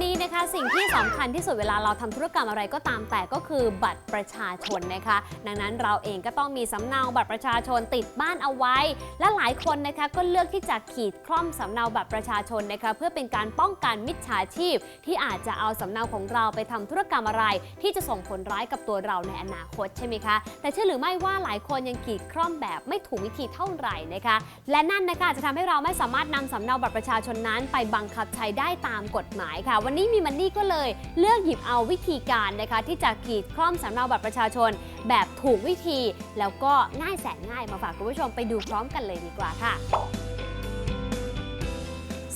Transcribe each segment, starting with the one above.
Sandy. นะคะ สิ่งที่สำคัญที่สุดเวลาเราทำธุรกรรมอะไรก็ตามแต่ก็คือบัตรประชาชนนะคะ ดังนั้นเราเองก็ต้องมีสำเนาบัตรประชาชนติดบ้านเอาไว้ และหลายคนนะคะก็เลือกที่จะขีดคล่อมสำเนาบัตรประชาชนนะคะเพื่อเป็นการป้องกันมิจฉาชีพ ที่อาจจะเอาสำเนาของเราไปทำธุรกรรมอะไร ที่จะส่งผลร้ายกับตัวเราในอนาคตใช่ไหมคะ แต่เชื่อหรือไม่ว่าหลายคนยังขีดคล่อมแบบไม่ถูกวิธีเท่าไหร่นะคะ และนั่นนะคะจจะทำให้เราไม่สามารถนำสำเนาบัตรประชาชนนั้น ไปบังคับใช้ได้ตามกฎหมายค่ะ วันนี้มีมันนี่ก็เลย เลือกหยิบเอาวิธีการนะคะ ที่จะขีดคล่อมสำเนาบัตรประชาชน แบบถูกวิธี แล้วก็ง่ายแสนง่ายมาฝากคุณผู้ชมไปดูพร้อมกันเลยดีกว่าค่ะ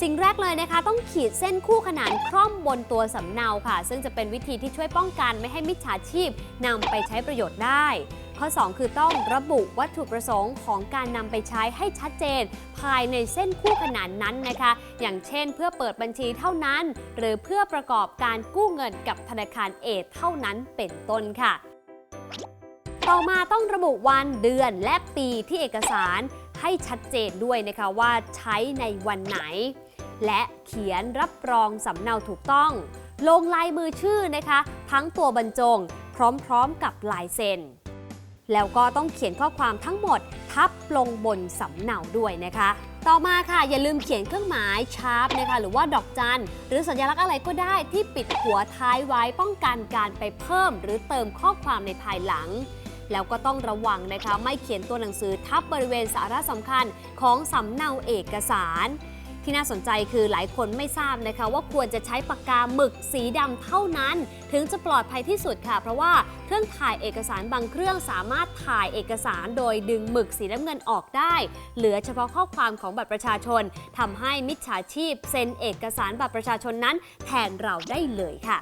สิ่งแรกเลยนะคะต้องขีดเส้นคู่ขนานคร่อมบนตัวสำเนาค่ะ ซึ่งจะเป็นวิธีที่ช่วยป้องกันไม่ให้มิจฉาชีพนำไปใช้ประโยชน์ได้ ข้อ 2 คือต้องระบุวัตถุประสงค์ของการนำไปใช้ให้ชัดเจน ภายในเส้นคู่ขนานนั้นนะคะ อย่างเช่น เพื่อเปิดบัญชีเท่านั้น หรือเพื่อประกอบการกู้เงินกับธนาคารเอทเท่านั้นเป็นต้นค่ะ ต่อมาต้องระบุวันเดือนและปีที่เอกสารให้ชัดเจนด้วยนะคะว่าใช้ในวันไหน และเขียนรับรองสำเนาถูกต้อง ลงลายมือชื่อนะคะ ทั้งตัวบรรจง พร้อมๆกับลายเซ็น แล้วก็ต้องเขียนข้อความทั้งหมดทับลงบนสำเนาด้วยนะคะ ต่อมาค่ะอย่าลืมเขียนเครื่องหมายชาร์ปนะคะหรือว่าดอกจัน หรือสัญลักษณ์อะไรก็ได้ที่ปิดหัวท้ายไว้ป้องกันการไปเพิ่ม หรือเติมข้อความในภายหลัง แล้วก็ต้องระวังนะคะ ไม่เขียนตัวหนังสือทับบริเวณสาระสำคัญของสำเนาเอกสาร ที่น่าสนใจคือหลายคนไม่ทราบนะคะ ว่าควรจะใช้ปากกาหมึกสีดำเท่านั้น ถึงจะปลอดภัยที่สุดค่ะ เพราะว่าเครื่องถ่ายเอกสารบางเครื่องสามารถถ่ายเอกสารโดยดึงหมึกสีน้ำเงินออกได้ เหลือเฉพาะข้อความของบัตรประชาชนทำให้มิจฉาชีพเซ็นเอกสารบัตรประชาชนนั้น แทนเราได้เลยค่ะ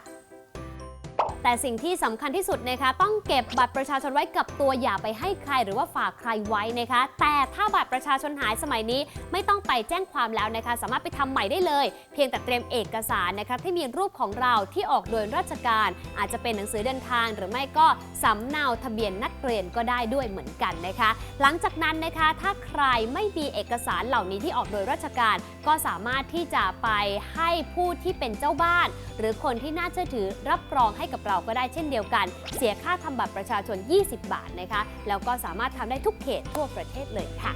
แต่สิ่งที่สำคัญที่สุดนะคะต้องเก็บบัตรประชาชนไว้กับตัวอย่าไปให้ใครหรือว่าฝากใครไว้นะคะ แต่ถ้าบัตรประชาชนหายสมัยนี้ไม่ต้องไปแจ้งความแล้วนะคะ สามารถไปทำใหม่ได้เลย เพียงแต่เตรียมเอกสารนะคะที่มีรูปของเราที่ออกโดยราชการ อาจจะเป็นหนังสือเดินทาง หรือไม่ก็สำเนาทะเบียนนักเรียนก็ได้ด้วยเหมือนกันนะคะ หลังจากนั้นนะคะถ้าใครไม่มีเอกสารเหล่านี้ที่ออกโดยราชการ ก็สามารถที่จะไปให้ผู้ที่เป็นเจ้าบ้าน หรือคนที่น่าเชื่อถือรับรองให้กับเราก็ได้เช่นเดียวกัน เสียค่าทำบัตรประชาชน 20 บาทนะคะ แล้วก็สามารถทำได้ทุกเขตทั่วประเทศเลยค่ะ